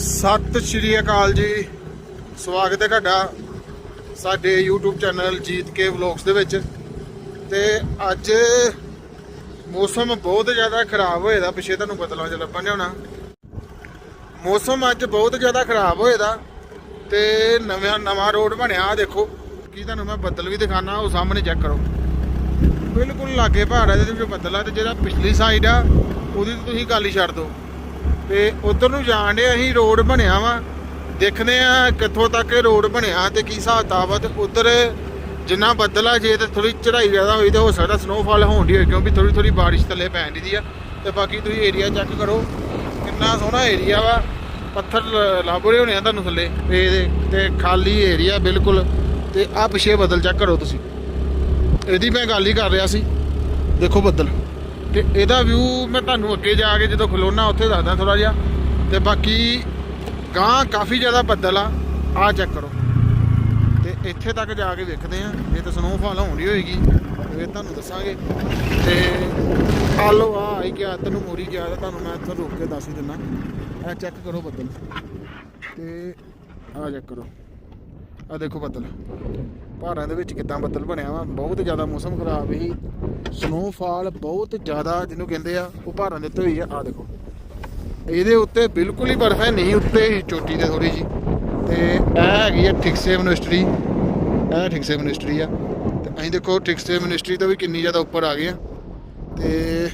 ਸਤਿ ਸ਼੍ਰੀ ਅਕਾਲ ਜੀ। ਸਵਾਗਤ ਹੈ ਤੁਹਾਡਾ ਸਾਡੇ YouTube ਚੈਨਲ ਜੀਤ ਕੇ ਵਲੌਗਸ ਦੇ ਵਿੱਚ। ਤੇ ਅੱਜ ਮੌਸਮ ਬਹੁਤ ਜ਼ਿਆਦਾ ਖਰਾਬ ਹੋਏ ਦਾ, ਪਿੱਛੇ ਤੁਹਾਨੂੰ ਬਦਲਾਂ ਚ ਲੱਭਣ ਹੋਣਾ ਮੌਸਮ ਅੱਜ ਬਹੁਤ ਜ਼ਿਆਦਾ ਖਰਾਬ ਹੋਏ ਦਾ ਤੇ ਨਵਾਂ ਨਵਾਂ ਰੋਡ ਬਣਿਆ, ਆਹ ਦੇਖੋ। ਕੀ ਤੁਹਾਨੂੰ ਮੈਂ ਬੱਦਲ ਵੀ ਦਿਖਾਣਾ ਉਹ ਸਾਹਮਣੇ ਚੈੱਕ ਕਰੋ। ਬਿਲਕੁਲ ਲਾਗੇ ਪਹਾੜ ਹੈ ਜਿਹਦੇ ਵਿੱਚ ਬੱਦਲ ਆ ਤੇ ਜਿਹੜਾ ਪਿਛਲੀ ਸਾਈਡ ਆ, ਉਹਦੀ ਤੁਸੀਂ ਗੱਲ ਹੀ ਛੱਡ ਦਿਓ। ਤੇ ਉਧਰ ਨੂੰ ਜਾਣ ਦੇ ਅਸੀਂ ਰੋਡ ਬਣਿਆ ਵਾ। ਦੇਖਦੇ ਆ ਕਿੱਥੋਂ ਤੱਕ ਇਹ ਰੋਡ ਬਣਿਆ ਤੇ ਕੀ ਹਿਸਾਬ ਕਿਤਾਬ ਆ ਤੇ ਉਧਰ ਜਿੰਨਾ ਬੱਦਲ ਆ ਜੇ ਤੇ ਥੋੜੀ ਚੜਾਈ ਜ਼ਿਆਦਾ ਹੋਈ ਤੇ ਹੋ ਸਕਦਾ ਸਨੋਫਾਲ ਹੋਣ ਦੀ ਹੋਈ ਕਿਉਂਕਿ ਥੋੜੀ ਥੋੜੀ ਬਾਰਿਸ਼ ਥੱਲੇ ਪੈਣ ਦੀ ਆ। ਤੇ ਬਾਕੀ ਤੁਸੀਂ ਏਰੀਆ ਚੈੱਕ ਕਰੋ, ਕਿੰਨਾ ਸੋਹਣਾ ਏਰੀਆ ਵਾ। ਪੱਥਰ ਲ- ਲੱਭ ਰਹੇ ਹੋਣੇ ਆ ਤੁਹਾਨੂੰ ਥੱਲੇ। ਤੇ ਇਹਦੇ- ਤੇ ਖਾਲੀ ਏਰੀਆ ਬਿਲਕੁਲ। ਤੇ ਆ ਪਿਛੇ ਬੱਦਲ ਚੈੱਕ ਕਰੋ ਤੁਸੀਂ। ਇਹਦੀ ਮੈਂ ਗੱਲ ਹੀ ਕਰ ਰਿਹਾ ਸੀ। ਦੇਖੋ ਬੱਦਲ। ਤੇ ਇਹਦਾ ਵਿਊ ਮੈਂ ਤੁਹਾਨੂੰ ਅੱਗੇ ਜਾ ਕੇ ਜਦੋਂ ਖਲੋਣਾ ਉੱਥੇ ਦੱਸਦਾ ਥੋੜਾ ਜਿਹਾ। ਤੇ ਬਾਕੀ ਗਾਂ ਕਾਫੀ ਜ਼ਿਆਦਾ ਬੱਦਲ ਆ ਆ ਚੈੱਕ ਕਰੋ। ਤੇ ਇੱਥੇ ਤੱਕ ਜਾ ਕੇ ਵੇਖਦੇ ਆ ਜੇ ਤਾਂ ਸਨੋਫਾਲ ਹੋਣੀ ਹੋਏਗੀ, ਫਿਰ ਤੁਹਾਨੂੰ ਦੱਸਾਂਗੇ। ਤੇ ਆ ਲੋ ਆ ਆਈ ਗਿਆ ਤੈਨੂੰ ਮੋਰੀ ਗਿਆ ਤਾਂ ਤੁਹਾਨੂੰ ਮੈਂ ਇੱਥੇ ਰੁਕ ਕੇ ਦੱਸ ਹੀ ਦਿੰਦਾ। ਇਹ ਚੈੱਕ ਕਰੋ ਬੱਦਲ। ਤੇ ਆ ਚੈੱਕ ਕਰੋ। ਆ ਦੇਖੋ ਬੱਦਲ। ਪਹਾੜਾਂ ਦੇ ਵਿੱਚ ਕਿੱਦਾਂ ਬੱਦਲ ਬਣਿਆ ਵਾ, ਬਹੁਤ ਜ਼ਿਆਦਾ ਮੌਸਮ ਖਰਾਬ ਸੀ। ਸਨੋਫਾਲ ਬਹੁਤ ਜ਼ਿਆਦਾ ਜਿਹਨੂੰ ਕਹਿੰਦੇ ਆ, ਉਹ ਪਹਾੜਾਂ ਦੇ ਉੱਤੇ ਹੋਈ ਆ ਆ ਦੇਖੋ। ਇਹਦੇ ਉੱਤੇ ਬਿਲਕੁਲ ਹੀ ਬਰਫ਼ ਹੈ, ਨਹੀਂ ਉੱਤੇ ਹੀ ਚੋਟੀ ਤੇ ਥੋੜੀ ਜੀ ਤੇ ਇਹ ਹੈਗੀ ਆ ਠਿਕਸੇ ਮਿਨਿਸਟਰੀ ਇਹ ਠਿਕਸੇ ਮਿਨਿਸਟਰੀ ਆ। ਤੇ ਅਸੀਂ ਦੇਖੋ ਠਿਕਸੇ ਮਿਨਿਸਟਰੀ ਤੋਂ ਵੀ ਕਿੰਨੀ ਜ਼ਿਆਦਾ ਉੱਪਰ ਆ ਗਏ ਆ। ਤੇ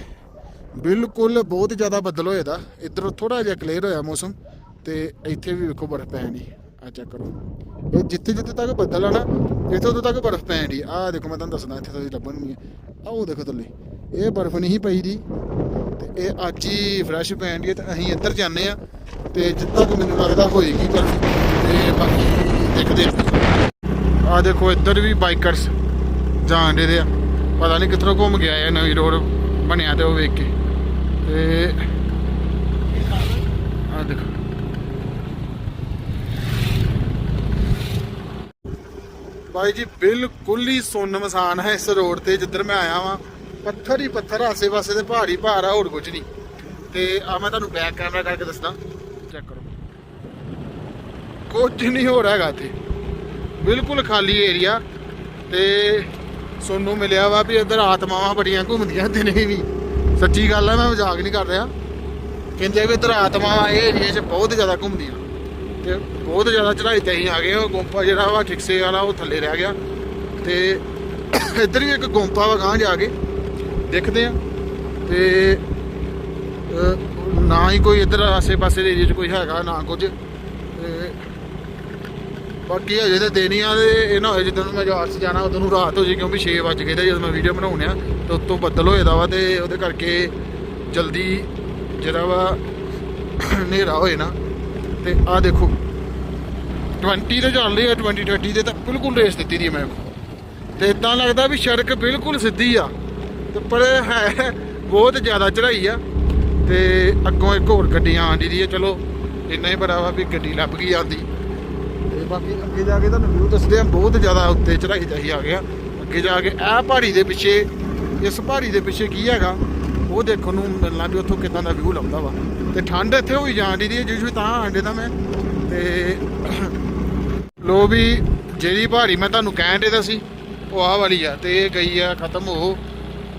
ਬਿਲਕੁਲ ਬਹੁਤ ਜ਼ਿਆਦਾ ਬੱਦਲ ਹੋਇਆ ਦਾ। ਇੱਧਰ ਥੋੜਾ ਜਿਹਾ ਕਲੀਅਰ ਹੋਇਆ ਮੌਸਮ, ਤੇ ਇੱਥੇ ਵੀ ਵੇਖੋ ਬਰਫ਼ ਪੈਣ। ਦੀ ਆ ਚੈੱਕ ਕਰੋ। ਇਹ ਜਿੱਥੇ ਜਿੱਥੇ ਤੱਕ ਬੱਦਲ ਆ ਨਾ, ਇੱਥੋਂ ਉਦੋਂ ਤੱਕ ਬਰਫ਼ ਪੈਣ ਦੀ ਆ ਦੇਖੋ ਮੈਂ ਤੁਹਾਨੂੰ ਦੱਸਦਾ, ਇੱਥੇ ਤੁਸੀਂ ਲੱਭਣ ਨਹੀਂ ਆ ਉਹ ਦੇਖੋ ਥੱਲੇ। ਇਹ ਬਰਫ਼ ਨਹੀਂ ਪਈ ਦੀ। ਤੇ ਇਹ ਅੱਜ ਹੀ ਫਰੈਸ਼ ਪੈਣ ਦੀ ਤੇ ਅਸੀਂ ਇੱਧਰ ਜਾਂਦੇ ਆ। ਤੇ ਜਿੱਦਾਂ ਤੱਕ ਮੈਨੂੰ ਲੱਗਦਾ ਹੋਏਗੀ ਬਰਫ਼ ਤੇ ਬਾਕੀ ਦੇਖਦੇ ਆ। ਆ ਦੇਖੋ ਇੱਧਰ ਵੀ ਬਾਈਕਰਸ ਜਾਣ ਦੇ ਦੇ ਆ। ਪਤਾ ਨਹੀਂ ਕਿੱਥੋਂ ਘੁੰਮ ਗਿਆ ਇਹ ਨਵੀਂ ਰੋਡ ਬਣਿਆ ਤੇ ਉਹ ਵੇਖ ਕੇ। ਤੇ ਆ ਦੇਖੋ। ਬਾਈ ਜੀ, ਬਿਲਕੁਲ ਹੀ ਸੁੰਨ ਮਸਾਨ ਹੈ ਇਸ ਰੋਡ ਤੇ, ਜਿੱਧਰ ਮੈਂ ਆਇਆ ਵਾਂ। ਪੱਥਰ ਹੀ ਪੱਥਰ ਆਸੇ ਪਾਸੇ ਦੇ ਪਹਾੜੀ ਪਹਾੜ ਆ, ਹੋਰ ਕੁਝ ਨਹੀਂ। ਤੇ ਆ ਮੈਂ ਤੁਹਾਨੂੰ ਬੈਕ ਕੈਮਰਾ ਕਰਕੇ ਦੱਸਦਾ। ਚੈੱਕ ਕਰੋ। ਕੁਝ ਨਹੀਂ ਹੋ ਰਿਹਾ ਹੈਗਾ ਇੱਥੇ। ਬਿਲਕੁਲ ਖਾਲੀ ਏਰੀਆ ਤੇ ਸੋਨੂੰ ਮਿਲਿਆ ਵਾ ਵੀ ਇੱਧਰ ਆਤਮਾਵਾਂ ਬੜੀਆਂ ਘੁੰਮਦੀਆਂ ਦਿਨੇ ਵੀ। ਸੱਚੀ ਗੱਲ ਆ, ਮੈਂ ਮਜ਼ਾਕ ਨਹੀਂ ਕਰ ਰਿਹਾ। ਕਹਿੰਦੇ ਵੀ ਇੱਧਰ ਆਤਮਾਵਾਂ ਇਹ ਏਰੀਏ 'ਚ ਬਹੁਤ ਜ਼ਿਆਦਾ ਘੁੰਮਦੀਆਂ। ਤੇ ਬਹੁਤ ਜ਼ਿਆਦਾ ਚੜਾਈ ਤੇ ਅਸੀਂ ਆ ਗਏ ਉਹ ਗੁੰਪਾ ਜਿਹੜਾ ਵਾ ਠਿਕਸੇ ਵਾਲਾ, ਉਹ ਥੱਲੇ ਰਹਿ ਗਿਆ। ਤੇ ਇੱਧਰ ਵੀ ਇੱਕ ਗੁੰਪਾ ਵਾ ਗਾਂ ਜਾ ਕੇ ਦੇਖਦੇ ਆ ਤੇ ਨਾ ਹੀ ਕੋਈ ਇੱਧਰ ਆਸੇ-ਪਾਸੇ ਦੇ ਏਰੀਏ 'ਚ ਕੋਈ ਹੈਗਾ, ਨਾ ਕੁਝ। ਤੇ ਬਾਕੀ ਹਜੇ ਤੇ ਦੇਣੀ ਆ ਤੇ ਇਹ ਨਾ ਹੋਏ ਜਦੋਂ ਮੈਂ ਜਵਾਰ 'ਚ ਜਾਣਾ, ਉਦੋਂ ਨੂੰ ਰਾਤ ਹੋ ਜੇ ਕਿਉਂਕਿ 6 ਵਜ ਗਏ ਤੇ ਜਦੋਂ ਮੈਂ ਵੀਡੀਓ ਬਣਾਉਣਿਆ ਤੇ ਉੱਤੋਂ ਬੱਦਲ ਹੋਏ ਦਾ ਵਾ ਤੇ ਉਹਦੇ ਕਰਕੇ ਜਲਦੀ ਜਿਹੜਾ ਵਾ ਹਨੇਰਾ ਹੋਏ ਨਾ। ਤੇ ਆ ਦੇਖੋ। 20 ਤੇ ਚੱਲ ਆ ਹੈ 2020 ਦੇ ਤਾਂ ਬਿਲਕੁਲ ਰੇਸ ਦਿੱਤੀ ਦੀ ਮੈਂ। ਤੇ ਇਦਾਂ ਲੱਗਦਾ ਵੀ ਸੜਕ ਬਿਲਕੁਲ ਸਿੱਧੀ ਆ। ਤੇ ਪਰ ਹੈ, ਬਹੁਤ ਜ਼ਿਆਦਾ ਚੜਾਈ ਆ। ਤੇ ਅੱਗੋਂ ਇੱਕ ਹੋਰ ਗੱਡੀ ਆਂਦੀ ਦੀ ਆ, ਚਲੋ, ਇੰਨਾ ਹੀ ਬੜਾ ਵਾ ਵੀ ਗੱਡੀ ਲੱਭ ਗਈ ਆਂਦੀ ਤੇ ਬਾਕੀ ਅੱਗੇ ਜਾ ਕੇ ਤੁਹਾਨੂੰ ਵਿਊ ਦੱਸਦੇ ਆ, ਬਹੁਤ ਜ਼ਿਆਦਾ ਉੱਤੇ ਚੜਾਈ ਤੇ ਆ ਗਿਆ। ਅੱਗੇ ਜਾ ਕੇ ਇਹ ਪਹਾੜੀ ਦੇ ਪਿੱਛੇ, ਇਸ ਪਹਾੜੀ ਦੇ ਪਿੱਛੇ ਕੀ ਹੈਗਾ, ਉਹ ਦੇਖਣ ਨੂੰ ਮਿਲਣਾ ਵੀ ਉੱਥੋਂ ਕਿਦਾਂ ਦਾ ਵਿਊ ਲੱਭਦਾ ਵਾ। ਤੇ ਠੰਡ ਇੱਥੇ ਹੋਈ ਜਾਂਦੀ ਦੀ ਜਿਸ ਵੀ ਤਾਂ ਆਂਡੇ ਦਾ ਮੈਂ। ਤੇ ਲੋ ਵੀ, ਜਿਹੜੀ ਪਹਾੜੀ ਮੈਂ ਤੁਹਾਨੂੰ ਕਹਿਣ ਦੇ ਸੀ, ਉਹ ਆਹ ਵਾਲੀ ਆ, ਤੇ ਇਹ ਗਈ ਆ, ਖਤਮ ਹੋ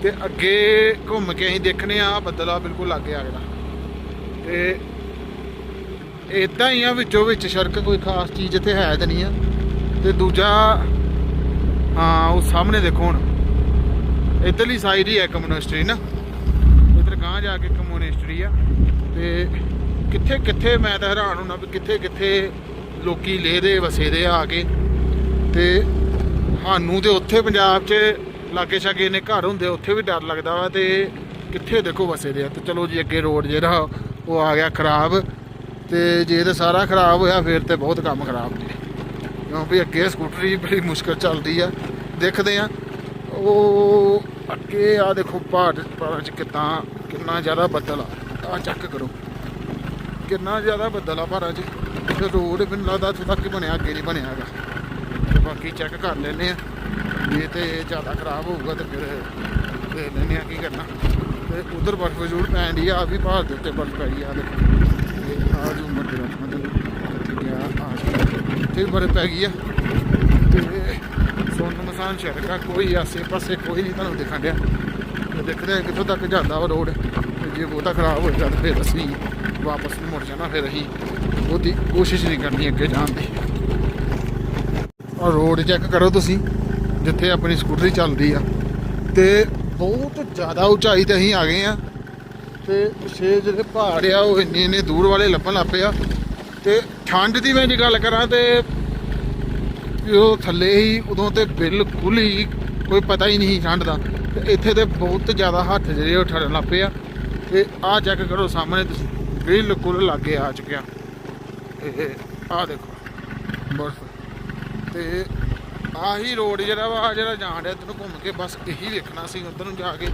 ਤੇ ਅੱਗੇ ਘੁੰਮ ਕੇ ਅਸੀਂ ਦੇਖਣੇ ਆ ਬੱਦਲ ਆ, ਬਿਲਕੁਲ ਲੱਗੇ ਆ ਗਿਆ ਤੇ ਇਦਾਂ ਹੀ ਆ, ਵਿੱਚੋਂ ਵਿੱਚ ਸੜਕ ਕੋਈ ਖਾਸ ਚੀਜ਼ ਇੱਥੇ ਹੈ ਤਾਂ ਨਹੀਂ ਆ। ਤੇ ਦੂਜਾ, ਹਾਂ, ਉਹ ਸਾਹਮਣੇ ਦੇਖੋ ਹੁਣ। ਇਧਰਲੀ ਸਾਈਡ ਹੀ ਹੈ ਕਮਿਊਨਿਸਟਰੀ ਨਾ। ਗਾਂ ਜਾ ਕੇ ਕਮਿਊਨਿਸਟਰੀ ਆ। ਤੇ ਕਿੱਥੇ ਕਿੱਥੇ ਮੈਂ ਤਾਂ ਹੈਰਾਨ ਹੁਣਾ ਵੀ ਕਿੱਥੇ ਕਿੱਥੇ ਲੋਕੀ ਲੇਦੇ ਵਸੇ ਦੇ ਆ ਕੇ। ਤੇ ਸਾਨੂੰ ਤੇ ਉੱਥੇ ਪੰਜਾਬ 'ਚ ਲਾਗੇ ਛਾਗੇ ਨੇ ਘਰ ਹੁੰਦੇ, ਉੱਥੇ ਵੀ ਡਰ ਲੱਗਦਾ ਵਾ ਤੇ ਕਿੱਥੇ ਦੇਖੋ ਵਸੇ ਦੇ ਆ। ਤੇ ਚਲੋ ਜੀ ਅੱਗੇ ਰੋਡ ਜਿਹੜਾ ਉਹ ਆ ਗਿਆ ਖਰਾਬ। ਤੇ ਜੇ ਤਾਂ ਸਾਰਾ ਖਰਾਬ ਹੋਇਆ ਫਿਰ ਤੇ ਬਹੁਤ ਕੰਮ ਖਰਾਬ ਜੀ ਕਿਉਂਕਿ ਅੱਗੇ ਸਕੂਟਰੀ ਬੜੀ ਮੁਸ਼ਕਲ ਚੱਲਦੀ ਆ। ਦੇਖਦੇ ਆ। ਉਹ ਅੱਗੇ ਆ ਦੇਖੋ ਪਹਾੜ ਪਹਾੜਾਂ 'ਚ ਕਿੱਦਾਂ ਕਿੰਨਾ ਜ਼ਿਆਦਾ ਬੱਦਲ ਆ ਆ ਚੈੱਕ ਕਰੋ। ਕਿੰਨਾ ਜ਼ਿਆਦਾ ਬੱਦਲ ਆ ਪਹਾੜਾਂ 'ਚ ਤੇ ਰੋਡ ਮੈਨੂੰ ਲੱਗਦਾ ਇੱਥੇ ਤੱਕ ਬਣਿਆ, ਅੱਗੇ ਨਹੀਂ ਬਣਿਆ ਹੈਗਾ। ਤੇ ਬਾਕੀ ਚੈੱਕ ਕਰ ਲੈਨੇ ਆ। ਜੇ ਤੇ ਜ਼ਿਆਦਾ ਖਰਾਬ ਹੋਊਗਾ ਤੇ ਫਿਰ ਦੇਖ ਲੈਨੇ ਆ ਕੀ ਕਰਨਾ। ਤੇ ਉਧਰ ਬਰਫ਼ ਜ਼ਰੂਰ ਪੈਣ ਦੀ ਆ ਵੀ ਪਹਾੜ ਦੇ ਉੱਤੇ ਬਰਫ਼ ਪਈ ਆ, ਦੇਖੋ। ਆ ਜੂ ਮੰਦਰ ਮੰਦਰ ਇੱਥੇ ਵੀ ਬਰਫ਼ ਪੈ ਗਈ ਆ। ਤੇ ਸੋਨ ਮਸਾਨ ਸ਼ਹਿਰ ਆ ਕੋਈ ਆਸੇ ਪਾਸੇ ਕੋਈ ਨਹੀਂ ਤੁਹਾਨੂੰ ਦਿਖਣ ਰਿਹਾ ਦੇਖਦੇ ਹਾਂ ਕਿੱਥੋਂ ਤੱਕ ਜਾਂਦਾ ਵਾ ਰੋਡ। ਜੇ ਬਹੁਤਾ ਖਰਾਬ ਹੋ ਜਾਂਦਾ ਫਿਰ ਅਸੀਂ ਵਾਪਸ ਮੁੜ ਜਾਣਾ, ਫਿਰ ਅਸੀਂ ਉਹਦੀ ਕੋਸ਼ਿਸ਼ ਨਹੀਂ ਕਰਨੀ ਅੱਗੇ ਜਾਣ ਦੀ। ਔਰ ਰੋਡ ਚੈੱਕ ਕਰੋ ਤੁਸੀਂ, ਜਿੱਥੇ ਆਪਣੀ ਸਕੂਟਰੀ ਚੱਲਦੀ ਆ। ਤੇ ਬਹੁਤ ਜ਼ਿਆਦਾ ਉਚਾਈ ਤੇ ਅਸੀਂ ਆ ਗਏ ਆ। ਤੇ ਪਿੱਛੇ ਜਿਹੜੇ ਪਹਾੜ ਆ, ਉਹ ਇੰਨੇ ਇੰਨੇ ਦੂਰ ਵਾਲੇ ਲੱਭਣ ਲੱਗ ਪਏ ਆ। ਤੇ ਠੰਡ ਦੀ ਮੈਂ ਜੇ ਗੱਲ ਕਰਾਂ ਤੇ ਉਹ ਥੱਲੇ ਹੀ, ਉਦੋਂ ਤੇ ਬਿਲਕੁਲ ਹੀ ਕੋਈ ਪਤਾ ਹੀ ਨਹੀਂ ਸੀ ਠੰਡ ਦਾ। ਤੇ ਇੱਥੇ ਤੇ ਬਹੁਤ ਜ਼ਿਆਦਾ ਹੱਥ ਜਿਹੜੇ ਉਹ ਠਰਨ ਲੱਗ ਪਏ ਆ। ਤੇ ਆਹ ਚੈੱਕ ਕਰੋ ਸਾਹਮਣੇ ਤੁਸੀਂ। ਬਿਲਕੁਲ ਲਾਗੇ ਆ ਚੁੱਕਿਆ। ਇਹ ਆਹ ਦੇਖੋ। ਬਰਫ ਤੇ ਆਹੀ ਰੋਡ ਜਿਹੜਾ ਵਾ, ਆਹ ਜਿਹੜਾ ਜਾਣ ਰਿਹਾ ਇੱਧਰ ਨੂੰ ਘੁੰਮ ਕੇ, ਬਸ ਇਹੀ ਵੇਖਣਾ ਸੀ ਉੱਧਰ ਨੂੰ ਜਾ ਕੇ।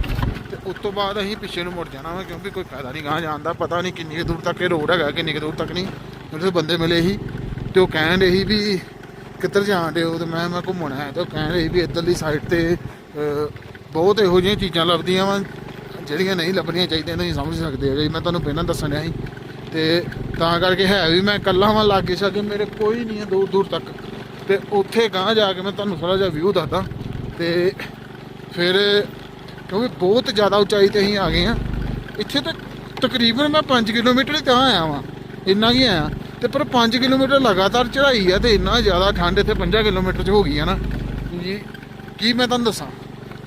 ਤੇ ਉਸ ਤੋਂ ਬਾਅਦ ਅਸੀਂ ਪਿੱਛੇ ਨੂੰ ਮੁੜ ਜਾਣਾ ਵਾ, ਕਿਉਂਕਿ ਕੋਈ ਫਾਇਦਾ ਨਹੀਂ ਗਾਂ ਜਾਣ ਦਾ। ਪਤਾ ਨਹੀਂ ਕਿੰਨੀ ਕੁ ਦੂਰ ਤੱਕ ਇਹ ਰੋਡ ਹੈਗਾ, ਕਿੰਨੀ ਕੁ ਦੂਰ ਤੱਕ ਨਹੀਂ। ਜਿਹੜੇ ਬੰਦੇ ਮਿਲੇ ਸੀ, ਤੇ ਉਹ ਕਹਿਣ ਦੇ ਸੀ ਵੀ ਕਿੱਧਰ ਜਾਣ ਦੇ ਉਹ ਤੇ ਮੈਂ ਮੈਂ ਘੁੰਮਣਾ ਹੈ ਤੇ ਉਹ ਕਹਿਣ ਦੇ ਸੀ ਵੀ ਇੱਧਰਲੀ ਸਾਈਡ ਤੇ ਬਹੁਤ ਇਹੋ ਜਿਹੀਆਂ ਚੀਜ਼ਾਂ ਲੱਭਦੀਆਂ ਵਾ, ਜਿਹੜੀਆਂ ਨਹੀਂ ਲੱਭਣੀਆਂ ਚਾਹੀਦੀਆਂ, ਤੁਸੀਂ ਸਮਝ ਸਕਦੇ ਹੋ ਜੀ, ਮੈਂ ਤੁਹਾਨੂੰ ਪਹਿਲਾਂ ਦੱਸਣ ਡਿਆ ਸੀ। ਤੇ ਤਾਂ ਕਰਕੇ ਹੈ ਵੀ ਮੈਂ ਇਕੱਲਾ ਵਾਂ, ਲਾਗੇ ਛਾਗੇ ਮੇਰੇ ਕੋਈ ਨਹੀਂ ਹੈ ਦੂਰ ਦੂਰ ਤੱਕ। ਤੇ ਉੱਥੇ ਗਾਂ ਜਾ ਕੇ ਮੈਂ ਤੁਹਾਨੂੰ ਥੋੜਾ ਜਿਹਾ ਵਿਊ ਦੱਸਦਾ। ਤੇ ਫਿਰ ਕਿਉਂਕਿ ਬਹੁਤ ਜ਼ਿਆਦਾ ਉਚਾਈ ਤੇ ਅਸੀਂ ਆ ਗਏ ਆ ਇੱਥੇ ਤਾਂ ਤਕਰੀਬਨ ਮੈਂ 5 ਕਿਲੋਮੀਟਰ ਹੀ ਤਾਂ ਆਇਆ ਵਾਂ, ਇੰਨਾ ਹੀ ਆਇਆ। ਤੇ ਪਰ 5 ਕਿਲੋਮੀਟਰ ਲਗਾਤਾਰ ਚੜ੍ਹਾਈ ਆ ਤੇ ਇੰਨਾ ਜ਼ਿਆਦਾ ਠੰਡ ਇੱਥੇ 5 ਕਿਲੋਮੀਟਰ ਚ ਹੋ ਗਈ ਆ ਨਾ। ਜੀ, ਕੀ ਮੈਂ ਤੁਹਾਨੂੰ ਦੱਸਾਂ?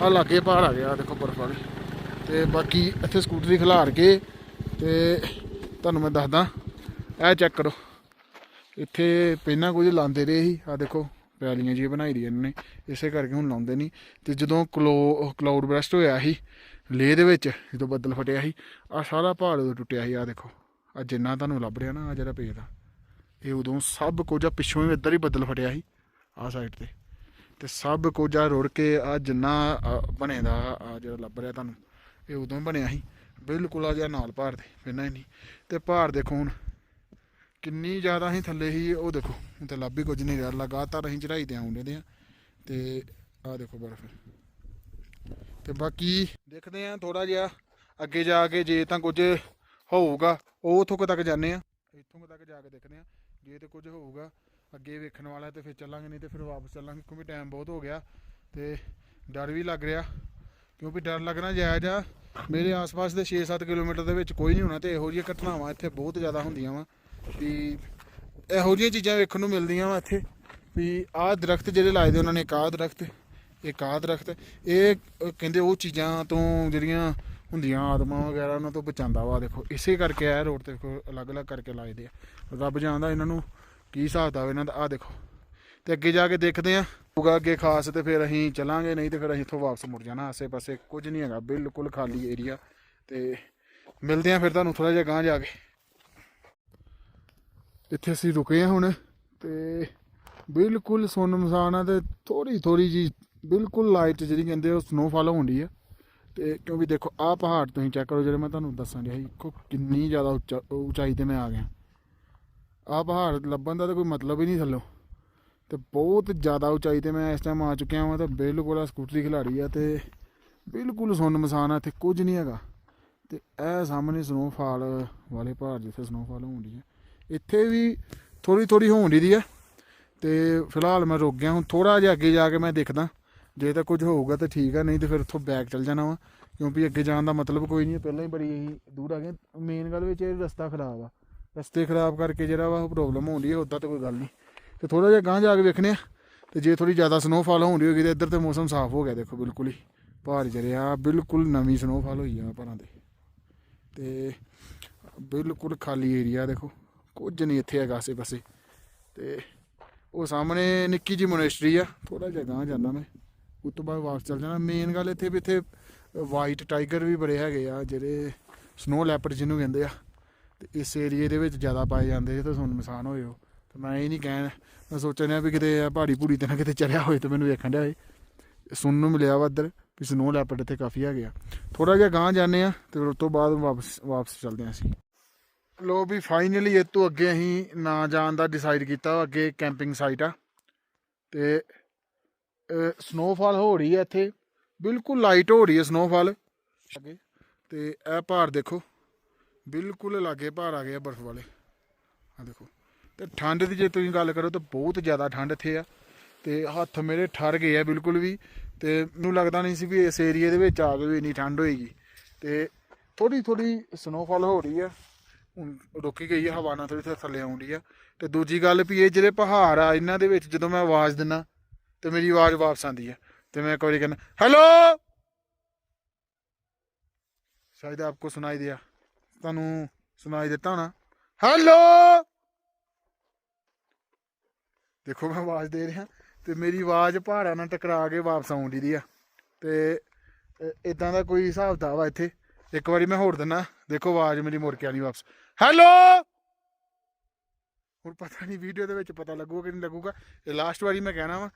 ਆ ਲਾਗੇ ਪਹਾੜ ਆ ਗਿਆ ਆਹ ਦੇਖੋ ਬਰਫ ਵਾਲੇ ਤੇ ਬਾਕੀ ਇੱਥੇ ਸਕੂਟਰੀ ਖਿਲਾਰ ਕੇ ਤੇ ਤੁਹਾਨੂੰ ਮੈਂ ਦੱਸਦਾ, ਇਹ ਚੈੱਕ ਕਰੋ। ਇੱਥੇ ਪਹਿਲਾਂ ਕੁਝ ਲਾਉਂਦੇ ਰਹੇ ਸੀ ਆ ਦੇਖੋ, ਪੈਲੀਆਂ ਜੀ ਬਣਾਈ ਦੀਆਂ ਇਹਨਾਂ ਨੇ, ਇਸੇ ਕਰਕੇ ਹੁਣ ਲਾਉਂਦੇ ਨਹੀਂ। ਤੇ ਜਦੋਂ ਕਲੋ ਕਲਾਉਡ ਬਰਸਟ ਹੋਇਆ ਸੀ, ਲੇਹ ਦੇ ਵਿੱਚ, ਜਦੋਂ ਬੱਦਲ ਫਟਿਆ ਸੀ ਆ ਸਾਰਾ ਪਹਾੜ ਉਦੋਂ ਟੁੱਟਿਆ ਸੀ ਆ ਦੇਖੋ। ਆ ਜਿੰਨਾ ਤੁਹਾਨੂੰ ਲੱਭ ਰਿਹਾ ਨਾ ਆ ਜਿਹੜਾ ਪੇਜ ਦਾ ਇਹ ਉਦੋਂ ਸਭ ਕੁਝ ਆ, ਪਿੱਛੋਂ ਹੀ ਇੱਧਰ ਹੀ ਬੱਦਲ ਫਟਿਆ ਸੀ ਆ ਸਾਈਡ ਤੇ। ਤੇ ਸਭ ਕੁਝ ਆ ਰੁੜ ਕੇ ਆ ਜਿੰਨਾ ਬਣੇ ਦਾ ਆ ਜਿਹੜਾ ਲੱਭ ਰਿਹਾ ਤੁਹਾਨੂੰ, ਇਹ ਉਦੋਂ ਬਣਿਆ ਸੀ। ਬਿਲਕੁਲ ਆ ਜਿਹਾ ਨਾਲ ਭਾਰ ਦੇ ਪਹਿਲਾਂ ਹੀ ਨਹੀਂ। ਤੇ ਭਾਰ ਦੇਖੋ ਹੁਣ, ਕਿੰਨੀ ਜ਼ਿਆਦਾ ਅਸੀਂ ਥੱਲੇ ਹੀ, ਉਹ ਦੇਖੋ, ਹੁਣ ਤੇ ਲੱਭ ਹੀ ਕੁਝ ਨਹੀਂ ਰਿਹਾ। ਲਗਾਤਾਰ ਅਸੀਂ ਚੜਾਈ ਤੇ ਆਉਂਦੇ ਦੇ ਆ ਤੇ ਆ ਦੇਖੋ ਬਰਫ਼। ਤੇ ਬਾਕੀ ਦੇਖਦੇ ਆ ਥੋੜਾ ਜਿਹਾ, ਅੱਗੇ ਜਾ ਕੇ ਜੇ ਤਾਂ ਕੁਝ ਹੋਊਗਾ, ਉਹ ਉੱਥੋਂ ਤੱਕ ਜਾਂਦੇ ਆ ਇੱਥੋਂ ਤੱਕ ਜਾ ਕੇ ਦੇਖਦੇ ਆ ਜੇ ਤੇ ਕੁਝ ਹੋਊਗਾ ਅੱਗੇ ਵੇਖਣ ਵਾਲਾ ਤੇ ਫਿਰ ਚੱਲਾਂਗੇ, ਨਹੀਂ ਤੇ ਫਿਰ ਵਾਪਸ ਚੱਲਾਂਗੇ ਕਿਉਂਕਿ ਟਾਈਮ ਬਹੁਤ ਹੋ ਗਿਆ ਤੇ ਡਰ ਵੀ ਲੱਗ ਰਿਹਾ। ਕਿਉਂਕਿ ਡਰ ਲੱਗਣਾ ਜਾਇਜ਼ ਆ। ਮੇਰੇ ਆਸ-ਪਾਸ ਦੇ 6-7 ਕਿਲੋਮੀਟਰ ਦੇ ਵਿੱਚ ਕੋਈ ਨਹੀਂ ਹੋਣਾ ਤੇ ਇਹੋ ਜਿਹੀਆਂ ਘਟਨਾਵਾਂ ਇੱਥੇ ਬਹੁਤ ਜ਼ਿਆਦਾ ਹੁੰਦੀਆਂ ਵਾ ਵੀ ਇਹੋ ਜਿਹੀਆਂ ਚੀਜ਼ਾਂ ਵੇਖਣ ਨੂੰ ਮਿਲਦੀਆਂ ਵਾ ਇੱਥੇ ਵੀ ਆਹ ਦਰਖਤ ਜਿਹੜੇ ਲਾਏ ਦੇ ਉਹਨਾਂ ਨੇ, ਇੱਕ ਆਹ ਦਰਖਤ, ਇੱਕ ਆਹ ਦਰਖਤ। ਇਹ ਕਹਿੰਦੇ ਉਹ ਚੀਜ਼ਾਂ ਤੋਂ ਜਿਹੜੀਆਂ ਹੁੰਦੀਆਂ ਆਦਮਾਂ ਵਗੈਰਾ ਉਹਨਾਂ ਤੋਂ ਬਚਾਉਂਦਾ ਵਾ। ਦੇਖੋ, ਇਸੇ ਕਰਕੇ ਆ ਰੋਡ ਤੇ ਦੇਖੋ, ਅਲੱਗ-ਅਲੱਗ ਕਰਕੇ ਲਾਏ ਦੇ ਆ। ਰੱਬ ਜਾਣਦਾ ਇਹਨਾਂ ਨੂੰ ਕੀ ਹਿਸਾਬ ਦਾ ਇਹਨਾਂ ਦਾ? ਆਹ ਦੇਖੋ। ਤੇ ਅੱਗੇ ਜਾ ਕੇ ਦੇਖਦੇ ਆ ਹੋਊਗਾ ਅੱਗੇ ਖਾਸ ਤੇ ਫਿਰ ਅਸੀਂ ਚੱਲਾਂਗੇ, ਨਹੀਂ ਤੇ ਫਿਰ ਅਸੀਂ ਇੱਥੋਂ ਵਾਪਸ ਮੁੜ ਜਾਣਾ। ਆਸੇ ਪਾਸੇ ਕੁਝ ਨਹੀਂ ਹੈਗਾ, ਬਿਲਕੁਲ ਖਾਲੀ ਏਰੀਆ ਤੇ ਮਿਲਦੇ ਆ ਫਿਰ ਤੁਹਾਨੂੰ ਥੋੜਾ ਜਿਹਾ ਗਾਂਹ ਜਾ ਕੇ। ਇੱਥੇ ਅਸੀਂ ਰੁਕੇ ਆ ਹੁਣ ਤੇ ਬਿਲਕੁਲ ਸੁੰਨ ਮਸਾਨ ਆ ਤੇ ਥੋੜੀ ਥੋੜੀ ਜੀ ਬਿਲਕੁਲ ਲਾਈਟ ਜਿਹੜੀ ਕਹਿੰਦੇ ਉਹ ਸਨੋਫਾਲ ਹੁੰਦੀ ਆ। ਤੇ ਕਿਉਂਕਿ ਦੇਖੋ ਆਹ ਪਹਾੜ ਤੁਸੀਂ ਚੈੱਕ ਕਰੋ, ਜਿਹੜੇ ਮੈਂ ਤੁਹਾਨੂੰ ਦੱਸਾਂ ਰਿਹਾ ਸੀ ਕਿੰਨੀ ਜ਼ਿਆਦਾ ਉੱਚਾ ਉਚਾਈ ਤੇ ਮੈਂ ਆ ਗਿਆ। ਆਹ ਪਹਾੜ ਲੱਭਣ ਦਾ ਤਾਂ ਕੋਈ ਮਤਲਬ ਹੀ ਨਹੀਂ ਥੱਲੋਂ। ਤੇ ਬਹੁਤ ਜ਼ਿਆਦਾ ਉਚਾਈ ਤੇ ਮੈਂ ਇਸ ਟਾਈਮ ਆ ਚੁੱਕਿਆ ਹਾਂ ਤੇ ਬਿਲਕੁਲ ਆ ਸਕੂਟਰੀ ਖਿਲਾੜੀ ਆ ਤੇ ਬਿਲਕੁਲ ਸੁੰਨ ਮਸਾਨ ਆ, ਇੱਥੇ ਕੁਝ ਨਹੀਂ ਹੈਗਾ। ਤੇ ਇਹ ਸਾਹਮਣੇ ਸਨੋਫਾਲ ਵਾਲੇ ਪਹਾੜ ਜਿੱਥੇ ਸਨੋਫਾਲ ਹੁੰਦੀ ਹੈ ਇੱਥੇ ਵੀ ਥੋੜੀ ਥੋੜੀ ਹੋਣ ਦੀ ਆ। ਤੇ ਫਿਲਹਾਲ ਮੈਂ ਰੁਕ ਗਿਆ ਹੁਣ ਥੋੜਾ ਜਿਹਾ ਅੱਗੇ ਜਾ ਕੇ ਮੈਂ ਦੇਖਦਾ। ਜੇ ਤਾਂ ਕੁਝ ਹੋਊਗਾ ਤਾਂ ਠੀਕ ਆ, ਨਹੀਂ ਤਾਂ ਫਿਰ ਉੱਥੋਂ ਬੈਕ ਚੱਲ ਜਾਣਾ ਵਾ। ਕਿਉਂਕਿ ਅੱਗੇ ਜਾਣ ਦਾ ਮਤਲਬ ਕੋਈ ਨਹੀਂ ਪਹਿਲਾਂ ਹੀ ਬੜੀ ਦੂਰ ਆ ਗਏ। ਮੇਨ ਗੱਲ ਵਿੱਚ ਇਹ ਰਸਤਾ ਖਰਾਬ ਆ। ਰਸਤੇ ਖਰਾਬ ਕਰਕੇ ਜਿਹੜਾ ਵਾ ਉਹ ਪ੍ਰੋਬਲਮ ਹੁੰਦੀ ਹੈ ਉੱਦਾਂ ਤਾਂ ਕੋਈ ਗੱਲ ਨਹੀਂ। ਤੇ ਥੋੜਾ ਜਿਹਾ ਗਾਂਹ ਜਾ ਕੇ ਵੇਖਣੇ ਆ ਤੇ ਜੇ ਥੋੜੀ ਜ਼ਿਆਦਾ ਸਨੋਫਾਲ ਹੁੰਦੀ ਹੋਗੀ ਤੇ ਇੱਧਰ ਤੇ ਮੌਸਮ ਸਾਫ਼ ਹੋ ਗਿਆ, ਦੇਖੋ ਬਿਲਕੁਲ ਹੀ। ਪਹਾੜ ਜਿਹੜੇ ਬਿਲਕੁਲ ਨਵੀਂ ਸਨੋਫਾਲ ਹੋਈ ਆ ਪਹਾੜਾਂ ਦੇ ਤੇ ਬਿਲਕੁਲ ਖਾਲੀ ਏਰੀਆ ਦੇਖੋ, ਕੁਝ ਨਹੀਂ ਇੱਥੇ ਹੈਗਾ ਆਸੇ ਪਾਸੇ ਤੇ ਉਹ ਸਾਹਮਣੇ ਨਿੱਕੀ ਜੀ ਮੋਨੈਸਟਰੀ ਆ ਥੋੜਾ ਜਿਹਾ ਗਾਂਹ ਜਾਂਦਾ ਮੈਂ। ਉਸ ਤੋਂ ਬਾਅਦ ਵਾਪਸ ਚੱਲ ਜਾਣਾ। ਮੇਨ ਗੱਲ ਇੱਥੇ ਵੀ ਇੱਥੇ ਵਾਈਟ ਟਾਈਗਰ ਵੀ ਬੜੇ ਹੈਗੇ ਆ, ਜਿਹੜੇ ਸਨੋ ਲੈਪਰ ਜਿਹਨੂੰ ਕਹਿੰਦੇ ਆ। ਤੇ ਇਸ ਏਰੀਏ ਦੇ ਵਿੱਚ ਜ਼ਿਆਦਾ ਪਾਏ ਜਾਂਦੇ ਤੇ ਤੁਹਾਨੂੰ ਨੁਕਸਾਨ ਹੋਏ ਹੋ ਤੇ ਮੈਂ ਇਹ ਨਹੀਂ ਕਹਿਣ, ਮੈਂ ਸੋਚਣਿਆ ਵੀ ਕਿਤੇ ਪਹਾੜੀ ਪੂੜੀ ਤੇ ਨਾ ਕਿਤੇ ਚੜਿਆ ਹੋਏ ਤੇ ਮੈਨੂੰ ਵੇਖਣ ਡਿਆ ਹੋਏ ਸੁਣਨ ਨੂੰ ਮਿਲਿਆ ਵਾ ਇੱਧਰ, ਵੀ ਸਨੋ ਲੈਪਰਡ ਇੱਥੇ ਕਾਫੀ ਹੈਗੇ ਆ। ਥੋੜਾ ਜਿਹਾ ਗਾਂਹ ਜਾਂਦੇ ਆ, ਤੇ ਫਿਰ ਉਸ ਤੋਂ ਬਾਅਦ ਵਾਪਸ ਵਾਪਸ ਚੱਲਦੇ ਆ ਅਸੀਂ। ਲੋ ਵੀ ਫਾਈਨਲੀ ਇਹ ਤੋਂ ਅੱਗੇ ਅਸੀਂ ਨਾ ਜਾਣ ਦਾ ਡਿਸਾਈਡ ਕੀਤਾ ਅੱਗੇ ਕੈਂਪਿੰਗ ਸਾਈਟ ਆ। ਤੇ ਸਨੋਫਾਲ ਹੋ ਰਹੀ ਹੈ ਇੱਥੇ। ਬਿਲਕੁਲ ਲਾਈਟ ਹੋ ਰਹੀ ਹੈ ਸਨੋਫਾਲ ਅੱਗੇ। ਤੇ ਇਹ ਪਹਾੜ ਦੇਖੋ। ਬਿਲਕੁਲ ਲਾਗੇ ਭਾਰ ਆ ਗਏ ਆ ਬਰਫ਼ ਵਾਲੇ। ਆ ਦੇਖੋ। ਤੇ ਠੰਡ ਦੀ ਜੇ ਤੁਸੀਂ ਗੱਲ ਕਰੋ ਤਾਂ ਬਹੁਤ ਜ਼ਿਆਦਾ ਠੰਡ ਇੱਥੇ ਆ। ਤੇ ਹੱਥ ਮੇਰੇ ਠਰ ਗਏ ਆ ਬਿਲਕੁਲ ਵੀ। ਤੇ ਮੈਨੂੰ ਲੱਗਦਾ ਨਹੀਂ ਸੀ ਵੀ ਇਸ ਏਰੀਏ ਦੇ ਵਿੱਚ ਆ ਕੇ ਵੀ ਇੰਨੀ ਠੰਡ ਹੋਏਗੀ। ਤੇ ਥੋੜੀ ਥੋੜੀ ਸਨੋਫਾਲ ਹੋ ਰਹੀ ਆ। ਹੁਣ ਰੁਕੀ ਗਈ ਆ, ਹਵਾ ਨਾਲ ਥੋੜੀ ਥੱਲੇ ਆਉਂਦੀ ਆ। ਤੇ ਦੂਜੀ ਗੱਲ ਵੀ ਇਹ ਜਿਹੜੇ ਪਹਾੜ ਆ, ਇਹਨਾਂ ਦੇ ਵਿੱਚ ਜਦੋਂ ਮੈਂ ਆਵਾਜ਼ ਦਿੰਨਾ, ਤੇ ਮੇਰੀ ਆਵਾਜ਼ ਵਾਪਸ ਆਉਂਦੀ ਆ। ਤੇ ਮੈਂ ਇੱਕ ਵਾਰੀ ਕਹਿੰਦਾ ਹੈਲੋ ਸ਼ਾਇਦ ਆਪਕੋ ਸੁਣਾਈ ਦਿਆ। ਤੁਹਾਨੂੰ ਸੁਣਾਈ ਦਿੱਤਾ ਹੋਣਾ। ਹੈਲੋ! ਦੇਖੋ ਮੈਂ ਆਵਾਜ਼ ਦੇ ਰਿਹਾ ਤੇ ਮੇਰੀ ਆਵਾਜ਼ ਪਹਾੜਾਂ ਨਾਲ ਟਕਰਾ ਕੇ ਵਾਪਸ ਆਉਂਦੀ ਦੀ ਆ। ਤੇ ਇਦਾਂ ਦਾ ਕੋਈ ਹਿਸਾਬ ਦਾ ਵਾ ਇੱਥੇ। ਇੱਕ ਵਾਰੀ ਮੈਂ ਹੋਰ ਦਿੰਨਾ। ਦੇਖੋ ਆਵਾਜ਼ ਮੇਰੀ ਮੁੜ ਕੇ ਆਣੀ ਵਾਪਸ। ਹੈਲੋ! ਹੁਣ ਪਤਾ ਨਹੀਂ ਵੀਡੀਓ ਦੇ ਵਿੱਚ ਪਤਾ ਲੱਗੂਗਾ ਕਿ ਨਹੀਂ ਲੱਗੂਗਾ। ਇਹ ਲਾਸਟ ਵਾਰੀ ਮੈਂ ਕਹਿਣਾ ਵਾ।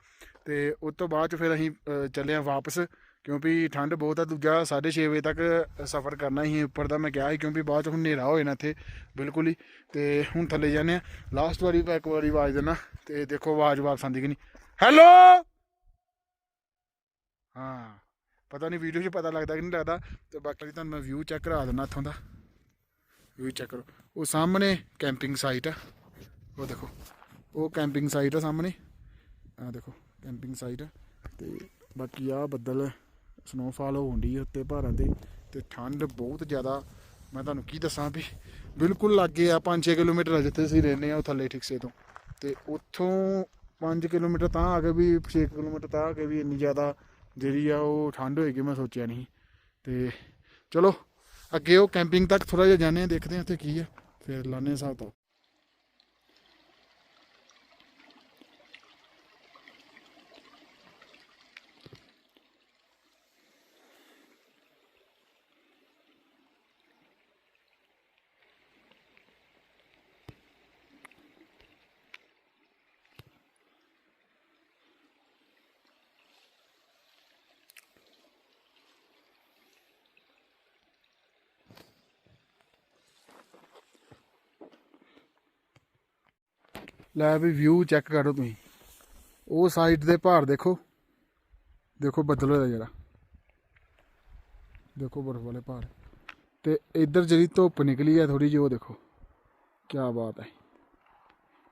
ਤੇ ਉਸ ਤੋਂ ਬਾਅਦ ਚ ਫਿਰ ਅਸੀਂ ਚੱਲੇ ਆ ਵਾਪਸ। ਕਿਉਂਕਿ ਠੰਡ ਬਹੁਤ ਆ, ਦੂਜਾ 6:30 ਵਜੇ ਤੱਕ ਸਫ਼ਰ ਕਰਨਾ ਸੀ ਉੱਪਰ ਦਾ, ਮੈਂ ਕਿਹਾ ਸੀ ਕਿਉਂਕਿ ਬਾਅਦ ਚ ਹੁਣ ਹਨੇਰਾ ਹੋ ਜਾਣਾ ਇੱਥੇ, ਬਿਲਕੁਲ ਹੀ। ਤੇ ਹੁਣ ਥੱਲੇ ਜਾਂਦੇ ਆ। ਲਾਸਟ ਵਾਰੀ ਮੈਂ ਇੱਕ ਵਾਰੀ ਆਵਾਜ਼ ਦੇਣਾ ਤੇ ਦੇਖੋ ਆਵਾਜ਼ ਵਾਪਸ ਆਉਂਦੀ ਕਿ ਨਹੀਂ। ਹੈਲੋ ਹਾਂ, ਪਤਾ ਨਹੀਂ ਵੀਡੀਓ 'ਚ ਪਤਾ ਲੱਗਦਾ ਕਿ ਨਹੀਂ ਲੱਗਦਾ, ਤੇ ਬਾਕੀ ਤੁਹਾਨੂੰ ਮੈਂ ਵਿਊ ਚੈੱਕ ਕਰਾ ਦਿੰਦਾ ਇੱਥੋਂ ਦਾ। ਵਿਊ ਚੈੱਕ ਕਰੋ। ਉਹ ਸਾਹਮਣੇ ਕੈਂਪਿੰਗ ਸਾਈਟ ਆ। ਉਹ ਦੇਖੋ, ਉਹ ਕੈਂਪਿੰਗ ਸਾਈਟ ਆ ਸਾਹਮਣੇ। ਆ ਦੇਖੋ ਕੈਂਪਿੰਗ ਸਾਈਟ ਆ। ਤੇ ਬਾਕੀ ਆ ਬੱਦਲ ਸਨੋਫਾਲ ਹੋਣ ਡਈ ਆ ਉੱਤੇ ਪਹਾੜਾਂ ਤੇ ਤੇ ਠੰਡ ਬਹੁਤ ਜ਼ਿਆਦਾ। ਮੈਂ ਤੁਹਾਨੂੰ ਕੀ ਦੱਸਾਂ ਵੀ ਬਿਲਕੁਲ ਲਾਗੇ ਆ 5-6 ਕਿਲੋਮੀਟਰ ਆ ਜਿੱਥੇ ਅਸੀਂ ਰਹਿੰਦੇ ਆ, ਉਹ ਥੱਲੇ ਠਿਕਸੇ ਤੋਂ। ਤੇ ਉੱਥੋਂ 5 ਕਿਲੋਮੀਟਰ ਤਾਂ ਆ ਕੇ ਵੀ 6 ਕਿਲੋਮੀਟਰ ਤਾਂ ਆ ਕੇ ਵੀ ਇੰਨੀ ਜ਼ਿਆਦਾ ਜਿਹੜੀ ਆ, ਉਹ ਠੰਡ ਹੋਏਗੀ, ਮੈਂ ਸੋਚਿਆ ਨਹੀਂ। ਤੇ ਚਲੋ, ਅੱਗੇ ਉਹ ਕੈਂਪਿੰਗ ਤੱਕ ਥੋੜਾ ਜਿਹਾ ਜਾਂਦੇ ਆ, ਦੇਖਦੇ ਹਾਂ ਉੱਥੇ ਕੀ ਆ, ਫਿਰ ਲਾਣੇ ਹਿਸਾਬ ਤੋਂ ਲੈ ਵੀ ਵਿਊ ਚੈੱਕ ਕਰੋ ਤੁਸੀਂ। ਉਹ ਸਾਈਡ ਦੇ ਪਹਾੜ ਦੇਖੋ। ਦੇਖੋ ਬੱਦਲ ਹੋਇਆ ਜਿਹੜਾ। ਦੇਖੋ ਬਰਫ਼ ਵਾਲੇ ਪਹਾੜ ਤੇ ਇੱਧਰ ਜਿਹੜੀ ਧੁੱਪ ਨਿਕਲੀ ਆ ਥੋੜੀ ਜਿਹੀ, ਉਹ ਦੇਖੋ। ਕੀ ਬਾਤ ਹੈ।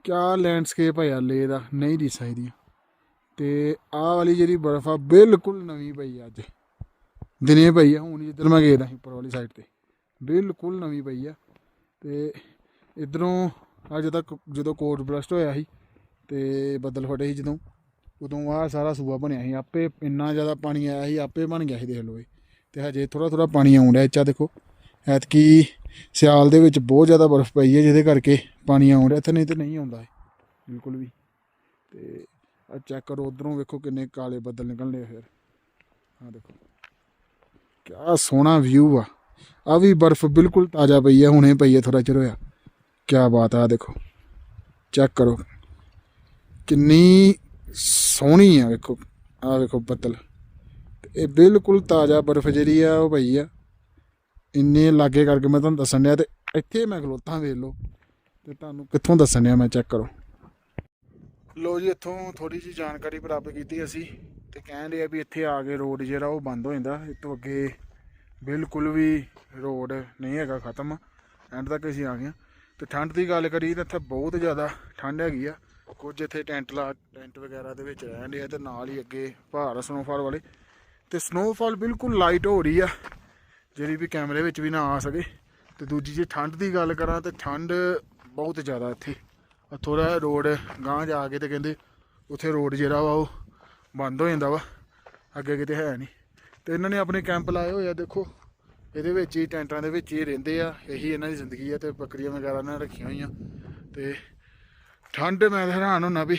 ਕਿਆ ਲੈਂਡਸਕੇਪ ਹੈ ਯਾਰ ਲੇ ਦਾ। ਨਹੀਂ ਦੀ ਦੀਆਂ ਤੇ ਆਹ ਵਾਲੀ ਜਿਹੜੀ ਬਰਫ਼ ਆ, ਬਿਲਕੁਲ ਨਵੀਂ ਪਈ ਅੱਜ। ਦਿਨੇ ਪਈ ਆ, ਹੁਣ ਜਿੱਧਰ ਮੈਂ ਗਿਆ ਸੀ ਉੱਪਰ ਵਾਲੀ ਸਾਈਡ ਤੇ। ਬਿਲਕੁਲ ਨਵੀਂ ਪਈ ਆ। ਤੇ ਇਧਰੋਂ ਅੱਜ ਤੱਕ ਜਦੋਂ ਕੋਟ ਬਲਸਟ ਹੋਇਆ ਸੀ ਤੇ ਬੱਦਲ ਫਟੇ ਸੀ ਜਦੋਂ, ਉਦੋਂ ਆਹ ਸਾਰਾ ਸੂਆ ਬਣਿਆ ਸੀ। ਆਪੇ ਇੰਨਾ ਜ਼ਿਆਦਾ ਪਾਣੀ ਆਇਆ ਸੀ, ਆਪੇ ਬਣ ਗਿਆ ਸੀ ਦੇਖ ਲਓ ਇਹ। ਤੇ ਹਜੇ ਥੋੜਾ ਥੋੜਾ ਪਾਣੀ ਆਉਣ ਡਿਆ ਇੱਚਾ ਦੇਖੋ। ਐਤਕੀ ਸਿਆਲ ਦੇ ਵਿੱਚ ਬਹੁਤ ਜ਼ਿਆਦਾ ਬਰਫ਼ ਪਈ ਹੈ, ਜਿਹਦੇ ਕਰਕੇ ਪਾਣੀ ਆਉਣ ਡਿਆ। ਇੱਥੇ ਨਹੀਂ ਤੇ ਨਹੀਂ ਆਉਂਦਾ ਬਿਲਕੁਲ ਵੀ। ਤੇ ਆ ਚੈੱਕ ਕਰੋ, ਉਧਰੋਂ ਵੇਖੋ ਕਿੰਨੇ ਕਾਲੇ ਬੱਦਲ ਨਿਕਲਣੇ ਫਿਰ। ਆ ਦੇਖੋ। ਕਿਆ ਸੋਹਣਾ ਵਿਊ ਆ। ਆ ਵੀ ਬਰਫ਼ ਬਿਲਕੁਲ ਤਾਜ਼ਾ ਪਈ ਹੈ ਹੁਣੇ ਪਈ ਹੈ ਥੋੜਾ ਚਿਰ ਹੋਇਆ। ਕਿਆ ਬਾਤ ਆ ਦੇਖੋ। ਚੈੱਕ ਕਰੋ। ਕਿੰਨੀ ਸੋਹਣੀ ਆ, ਵੇਖੋ। ਆ ਵੇਖੋ ਬੱਦਲ। ਇਹ ਬਿਲਕੁਲ ਤਾਜ਼ਾ ਬਰਫ਼ ਜਿਹੜੀ ਆ, ਉਹ ਪਈ ਆ। ਇੰਨੇ ਲਾਗੇ ਕਰਕੇ ਮੈਂ ਤੁਹਾਨੂੰ ਦੱਸਣ ਡਿਆ ਤੇ ਇੱਥੇ ਮੈਂ ਖਲੋਤਾ, ਵੇਖ ਲਓ। ਤੇ ਤੁਹਾਨੂੰ ਕਿੱਥੋਂ ਦੱਸਣ ਡਿਆ, ਮੈਂ ਚੈੱਕ ਕਰੋ। ਲੋ ਜੀ, ਇੱਥੋਂ ਥੋੜੀ ਜਿਹੀ ਜਾਣਕਾਰੀ ਪ੍ਰਾਪਤ ਕੀਤੀ ਅਸੀਂ ਤੇ ਕਹਿਣ ਡਿਆ ਵੀ ਇੱਥੇ ਆ ਕੇ ਰੋਡ ਜਿਹੜਾ, ਉਹ ਬੰਦ ਹੋ ਜਾਂਦਾ। ਇਸ ਤੋਂ ਅੱਗੇ ਬਿਲਕੁਲ ਵੀ ਰੋਡ ਨਹੀਂ ਹੈਗਾ, ਖਤਮ। ਐਂਡ ਤੱਕ ਅਸੀਂ ਆ ਗਏ ਹਾਂ। ਤੇ ਠੰਡ ਦੀ ਗੱਲ ਕਰੀ ਤਾਂ ਇੱਥੇ ਬਹੁਤ ਜ਼ਿਆਦਾ ਠੰਡ ਹੈਗੀ ਆ। ਕੁਝ ਇੱਥੇ ਟੈਂਟ ਲਾ, ਟੈਂਟ ਵਗੈਰਾ ਦੇ ਵਿੱਚ ਰਹਿਣ ਦੇ ਆ ਤੇ ਨਾਲ ਹੀ ਅੱਗੇ ਪਹਾੜ ਸਨੋਫਾਲ ਵਾਲੇ। ਤੇ ਸਨੋਫਾਲ ਬਿਲਕੁਲ ਲਾਈਟ ਹੋ ਰਹੀ ਆ, ਜਿਹੜੀ ਵੀ ਕੈਮਰੇ ਵਿੱਚ ਵੀ ਨਾ ਆ ਸਕੇ। ਤੇ ਦੂਜੀ ਜੇ ਠੰਡ ਦੀ ਗੱਲ ਕਰਾਂ ਤੇ ਠੰਡ ਬਹੁਤ ਜ਼ਿਆਦਾ ਇੱਥੇ। ਥੋੜਾ ਰੋਡ ਗਾਂਹ ਜਾ ਕੇ ਤੇ ਕਹਿੰਦੇ ਉੱਥੇ ਰੋਡ ਜਿਹੜਾ ਵਾ ਉਹ ਬੰਦ ਹੋ ਜਾਂਦਾ ਵਾ, ਅੱਗੇ ਕਿਤੇ ਹੈ ਨਹੀਂ। ਤੇ ਇਹਨਾਂ ਨੇ ਆਪਣੇ ਕੈਂਪ ਲਾਏ ਹੋਏ ਆ, ਦੇਖੋ। ਇਹਦੇ ਵਿੱਚ ਹੀ ਟੈਂਟਾਂ ਦੇ ਵਿੱਚ ਹੀ ਰਹਿੰਦੇ ਆ, ਇਹੀ ਇਹਨਾਂ ਦੀ ਜ਼ਿੰਦਗੀ ਆ ਤੇ ਬੱਕਰੀਆਂ ਵਗੈਰਾ ਇਹਨਾਂ ਨੇ ਰੱਖੀਆਂ ਹੋਈਆਂ। ਤੇ ਠੰਡ, ਮੈਂ ਤਾਂ ਹੈਰਾਨ ਹੁੰਨਾ ਵੀ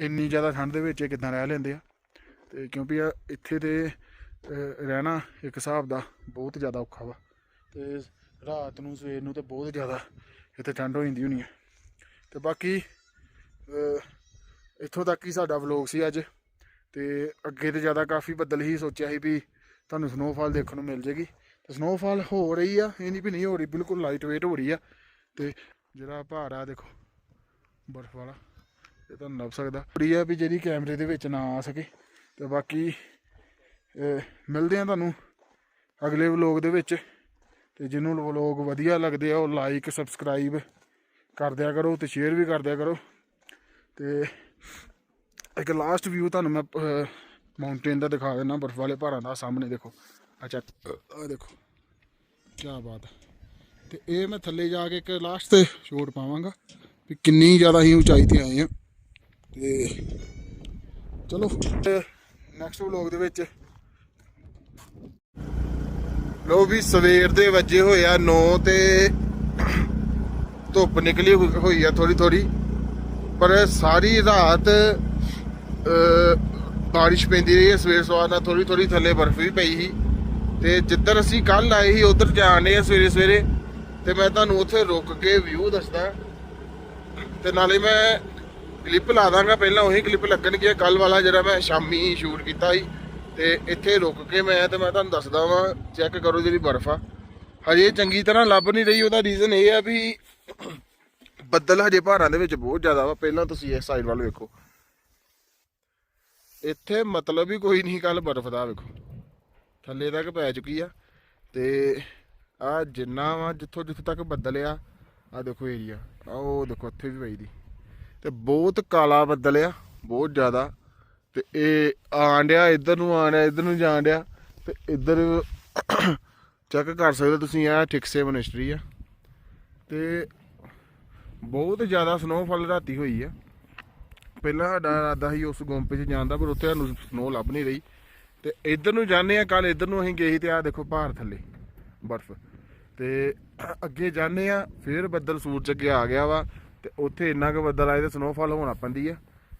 ਇੰਨੀ ਜ਼ਿਆਦਾ ਠੰਡ ਦੇ ਵਿੱਚ ਇਹ ਕਿੱਦਾਂ ਰਹਿ ਲੈਂਦੇ ਆ। ਤੇ ਕਿਉਂਕਿ ਇੱਥੇ ਤੇ ਰਹਿਣਾ ਇੱਕ ਹਿਸਾਬ ਦਾ ਬਹੁਤ ਜ਼ਿਆਦਾ ਔਖਾ ਵਾ। ਤੇ ਰਾਤ ਨੂੰ, ਸਵੇਰ ਨੂੰ ਤੇ ਬਹੁਤ ਜ਼ਿਆਦਾ ਇੱਥੇ ਠੰਡ ਹੋ ਜਾਂਦੀ ਹੋਣੀ ਆ। ਤੇ ਬਾਕੀ ਇੱਥੋਂ ਤੱਕ ਹੀ ਸਾਡਾ ਵਲੌਗ ਸੀ ਅੱਜ। ਤੇ ਅੱਗੇ ਤੇ ਜ਼ਿਆਦਾ ਕਾਫੀ ਬੱਦਲ ਹੀ ਸੋਚਿਆ ਸੀ ਵੀ ਤੁਹਾਨੂੰ ਸਨੋਫਾਲ ਦੇਖਣ ਨੂੰ ਮਿਲ ਜੇਗੀ। ਤੇ ਸਨੋਫਾਲ ਹੋ ਰਹੀ ਆ ਇਹ ਨਹੀਂ ਵੀ ਨਹੀਂ ਹੋ ਰਹੀ, ਬਿਲਕੁਲ ਲਾਈਟ ਵੇਟ ਹੋ ਰਹੀ ਆ। ਤੇ ਜਿਹੜਾ ਪਹਾੜ ਆ, ਦੇਖੋ, ਬਰਫ਼ ਵਾਲਾ, ਇਹ ਤੁਹਾਨੂੰ ਲੱਭ ਸਕਦਾ। ਬੜੀ ਆ ਵੀ ਜਿਹੜੀ ਕੈਮਰੇ ਦੇ ਵਿੱਚ ਨਾ ਆ ਸਕੇ। ਤੇ ਬਾਕੀ ਮਿਲਦੇ ਆ ਤੁਹਾਨੂੰ ਅਗਲੇ ਵਲੋਗ ਦੇ ਵਿੱਚ। ਤੇ ਜਿਹਨੂੰ ਵਲੋਗ ਵਧੀਆ ਲੱਗਦੇ ਆ, ਉਹ ਲਾਈਕ ਸਬਸਕ੍ਰਾਈਬ ਕਰ ਦਿਆ ਕਰੋ ਤੇ ਸ਼ੇਅਰ ਵੀ ਕਰ ਦਿਆ ਕਰੋ। ਤੇ ਇੱਕ ਲਾਸਟ ਵਿਊ ਤੁਹਾਨੂੰ ਮੈਂ ਮਾਊਂਟੇਨ ਦਾ ਦਿਖਾ ਦਿੰਦਾ ਬਰਫ਼ ਵਾਲੇ ਪਹਾੜਾਂ ਦਾ ਸਾਹਮਣੇ ਦੇਖੋ। ਅੱਛਾ ਆ ਦੇਖੋ ਕੀ ਬਾਤ ਹੈ। ਤੇ ਇਹ ਮੈਂ ਥੱਲੇ ਜਾ ਕੇ ਇੱਕ ਲਾਸਟ ਤੇ ਸ਼ੋਟ ਪਾਵਾਂਗਾ ਵੀ ਕਿੰਨੀ ਜ਼ਿਆਦਾ ਹੀ ਉਚਾਈ ਤੇ ਆਏ ਆ। ਤੇ ਚਲੋ ਨੈਕਸਟ ਵਲੌਗ ਦੇ ਵਿੱਚ। ਲੋ ਵੀ ਸਵੇਰ ਦੇ ਵੱਜੇ ਹੋਏ ਆ 9 ਤੇ ਧੁੱਪ ਨਿਕਲੀ ਹੋਈ- ਹੋਈ ਆ ਥੋੜੀ ਥੋੜੀ ਪਰ ਸਾਰੀ ਰਾਤ ਬਾਰਿਸ਼ ਪੈਂਦੀ ਰਹੀ ਹੈ ਸਵੇਰ ਸਵਾਰ ਨਾਲ ਥੋੜੀ ਥੋੜੀ ਥੱਲੇ ਬਰਫ਼ ਵੀ ਪਈ ਸੀ। ਤੇ ਜਿੱਧਰ ਅਸੀਂ ਕੱਲ ਆਏ ਸੀ, ਉਧਰ ਜਾਣੇ ਆ ਸਵੇਰੇ ਸਵੇਰੇ, ਤੇ ਮੈਂ ਤੁਹਾਨੂੰ ਉੱਥੇ ਰੁਕ ਕੇ ਵਿਊ ਦੱਸਦਾ। ਤੇ ਨਾਲੇ ਮੈਂ ਕਲਿੱਪ ਲਾ ਦਾਂਗਾ, ਪਹਿਲਾਂ ਉਹੀ ਕਲਿੱਪ ਲੱਗਣਗੇ। ਕੱਲ ਵਾਲਾ ਜਿਹੜਾ ਮੈਂ ਸ਼ਾਮੀ ਸ਼ੂਟ ਕੀਤਾ ਸੀ, ਤੇ ਇੱਥੇ ਰੁਕ ਕੇ ਮੈਂ, ਤੇ ਮੈਂ ਤੁਹਾਨੂੰ ਦੱਸਦਾ ਵਾਂ ਚੈੱਕ ਕਰੋ ਜਿਹੜੀ ਬਰਫ਼ ਆ। ਹਜੇ ਚੰਗੀ ਤਰ੍ਹਾਂ ਲੱਭ ਨਹੀਂ ਰਹੀ, ਉਹਦਾ ਰੀਜ਼ਨ ਇਹ ਆ ਵੀ ਬੱਦਲ ਹਜੇ ਪਹਾੜਾਂ ਦੇ ਵਿੱਚ ਬਹੁਤ ਜ਼ਿਆਦਾ ਵਾ, ਪਹਿਲਾਂ ਤੁਸੀਂ ਇਸ ਸਾਈਡ ਵੱਲ ਵੇਖੋ। ਇੱਥੇ ਮਤਲਬ ਹੀ ਕੋਈ ਨਹੀਂ ਕੱਲ ਬਰਫ਼ ਦਾ ਵੇਖੋ। ਥੱਲੇ ਤੱਕ ਪੈ ਚੁੱਕੀ ਆ ਤੇ ਆ ਜਿੰਨਾ ਵਾ ਜਿੱਥੋਂ ਜਿੱਥੋਂ ਤੱਕ ਬੱਦਲ ਆ ਆ ਦੇਖੋ ਏਰੀਆ ਆ ਉਹ ਦੇਖੋ ਉੱਥੇ ਵੀ ਪਈ ਦੀ। ਤੇ ਬਹੁਤ ਕਾਲਾ ਬੱਦਲ ਆ ਬਹੁਤ ਜ਼ਿਆਦਾ। ਤੇ ਇਹ ਆਣ ਡਿਆ, ਇੱਧਰ ਨੂੰ ਆਂਡਿਆ ਇੱਧਰ ਨੂੰ ਜਾਣ ਡਿਆ। ਤੇ ਇੱਧਰ ਚੈੱਕ ਕਰ ਸਕਦੇ ਤੁਸੀਂ ਆ ਠਿਕਸੇ ਮਨਿਸਟਰੀ ਆ। ਤੇ ਬਹੁਤ ਜ਼ਿਆਦਾ ਸਨੋਫਾਲ ਰਾਤੀ ਹੋਈ ਆ। ਪਹਿਲਾਂ ਸਾਡਾ ਇਰਾਦਾ ਸੀ ਉਸ ਗੁੰਪੇ 'ਚ ਜਾਣ ਦਾ, ਪਰ ਉੱਥੇ ਸਾਨੂੰ ਸਨੋ ਲੱਭ ਨਹੀਂ ਰਹੀ। ਤੇ ਇੱਧਰ ਨੂੰ ਜਾਂਦੇ ਆ ਕੱਲ ਇੱਧਰ ਨੂੰ ਅਸੀਂ ਗਏ ਸੀ ਤੇ ਆ ਦੇਖੋ ਭਾਰ ਥੱਲੇ, ਬਰਫ਼। ਤੇ ਅੱਗੇ ਜਾਂਦੇ ਆ, ਫਿਰ ਬੱਦਲ ਸੂਰਜ ਅੱਗੇ ਆ ਗਿਆ ਵਾ, ਤੇ ਉੱਥੇ ਇੰਨਾ ਕੁ ਬੱਦਲ ਆਏ ਤੇ ਸਨੋਫਾਲ ਹੋਣਾ ਪੈਂਦੀ ਆ।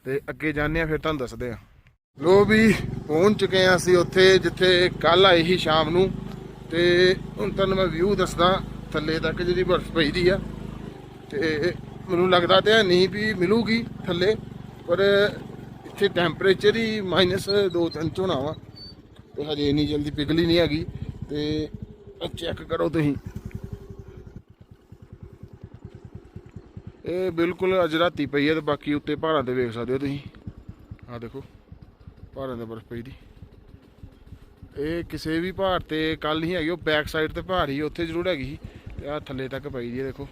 ਤੇ ਅੱਗੇ ਜਾਂਦੇ ਆ, ਫਿਰ ਤੁਹਾਨੂੰ ਦੱਸਦੇ ਆ। ਲੋ ਵੀ, ਪਹੁੰਚ ਚੁੱਕੇ ਆ ਅਸੀਂ ਉੱਥੇ, ਜਿੱਥੇ ਕੱਲ ਆਏ ਸੀ ਸ਼ਾਮ ਨੂੰ। ਤੇ ਹੁਣ ਤੁਹਾਨੂੰ ਮੈਂ ਵਿਊ ਦੱਸਦਾ, ਥੱਲੇ ਤੱਕ ਜਿਹੜੀ ਬਰਫ਼ ਪਈ ਦੀ ਆ। ਤੇ ਮੈਨੂੰ ਲੱਗਦਾ ਤੇ ਨਹੀਂ ਵੀ ਮਿਲੂਗੀ ਥੱਲੇ, ਪਰ ਇੱਥੇ ਟੈਂਪਰੇਚਰ ਹੀ ਮਾਈਨਸ 2-3 ਚ ਹੋਣਾ ਵਾ। ਤੇ ਹਜੇ ਇੰਨੀ ਜਲਦੀ ਪਿਘਲੀ ਨਹੀਂ ਹੈਗੀ ਤੇ ਚੈੱਕ ਕਰੋ ਤੁਸੀਂ। ਇਹ ਬਿਲਕੁਲ ਅੱਜ ਰਾਤੀ ਪਈ ਹੈ ਤੇ ਬਾਕੀ ਉੱਤੇ ਪਹਾੜਾਂ ਤੇ ਵੇਖ ਸਕਦੇ ਹੋ ਤੁਸੀਂ। ਆਹ ਦੇਖੋ ਪਹਾੜਾਂ ਤੇ ਬਰਫ਼ ਪਈ ਦੀ। ਇਹ ਕਿਸੇ ਵੀ ਪਹਾੜ ਤੇ ਕੱਲ ਨਹੀਂ ਹੈਗੀ, ਉਹ ਬੈਕ ਸਾਈਡ ਤੇ ਪਹਾੜ ਹੀ ਉੱਥੇ ਜ਼ਰੂਰ ਹੈਗੀ ਸੀ। ਤੇ ਆ ਥੱਲੇ ਤੱਕ ਪਈ ਦੀ ਹੈ, ਦੇਖੋ।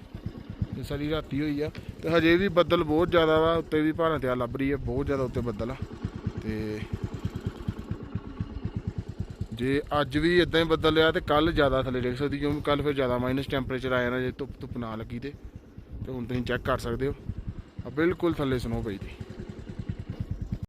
ਤੇ ਸਾਰੀ ਰਾਤੀ ਹੋਈ ਆ। ਤੇ ਹਜੇ ਵੀ ਬੱਦਲ ਬਹੁਤ ਜ਼ਿਆਦਾ ਵਾ, ਉੱਤੇ ਵੀ ਪਹਾੜਾਂ ਤੇ ਆ ਲੱਭ ਰਹੀ ਹੈ, ਬਹੁਤ ਜ਼ਿਆਦਾ ਉੱਤੇ ਬੱਦਲ ਆ। ਤੇ ਜੇ ਅੱਜ ਵੀ ਇਦਾਂ ਹੀ ਬੱਦਲ ਆ ਤੇ ਕੱਲ ਜ਼ਿਆਦਾ ਥੱਲੇ ਡਿੱਗ ਸਕਦੀ, ਕਿਉਂਕਿ ਕੱਲ ਫਿਰ ਜ਼ਿਆਦਾ ਮਾਈਨਸ ਟੈਂਪਰੇਚਰ ਆ ਜਾਣਾ, ਜੇ ਧੁੱਪ ਧੁੱਪ ਨਾ ਲੱਗੀ ਤੇ ਤੇ ਹੁਣ ਤੁਸੀਂ ਚੈੱਕ ਕਰ ਸਕਦੇ ਹੋ। ਆ ਬਿਲਕੁਲ ਥੱਲੇ ਸਨੋ ਪਈ ਦੀ